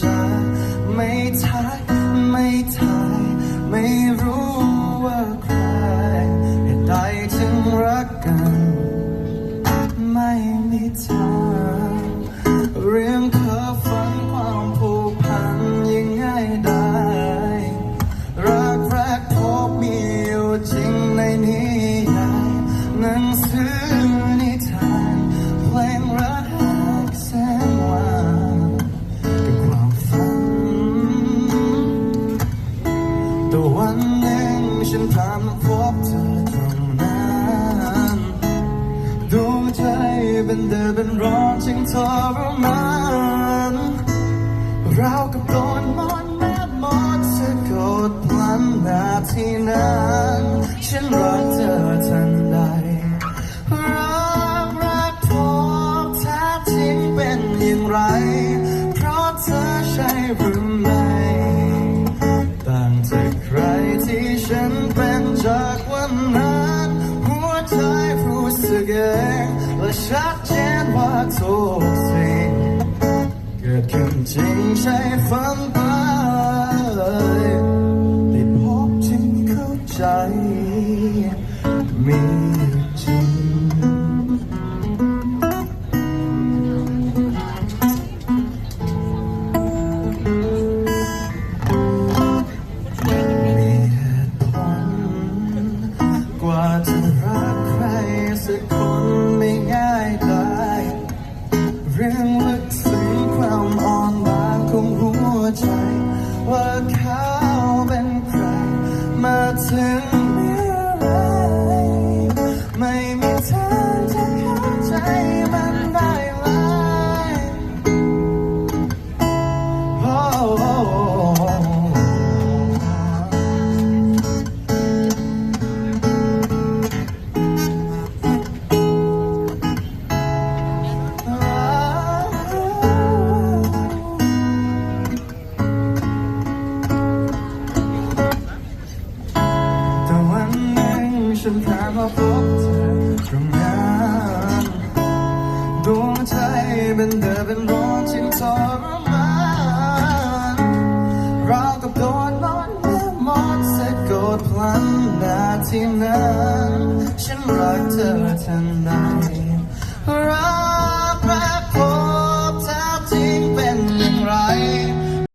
จาไม่ทักไม่ทายไม่รู้ว่าใครเหตุใดจึงรักกัน ไม่มีทางเรื่องเพ้อฝันความผูกพันยังง่ายได้ รักแรกพบมีอยู่จริงในนิยายหนังสือนิทานเพลงรัก พบเธอตรงนั้นดวงใจเป็นเดือดเป็นร้อนจึงทรมานเรากับโดนมอนแม่มอดสะกดพลันนาทีนั้นฉันรักเธอทันใดรักรักพบแท้จริงเป็นอย่างไร เพราะเธอใช่หรือไม่ สึกเองและชัดเจนว่าทุกสิ่งเกิดขึ้นจริงใช่ฝันไปได้พบจึงเข้าใจ มีจริง ว่าเขาเป็นใครมาถึง ฉันผ่านมาพบเธอตรงนั้นดวงใจเป็นเดือดเป็นร้อนจึงทรมานเราวกับโดนนอนแม่มดสะกดพลันนาทีนั้น ฉันรักเธอทันใด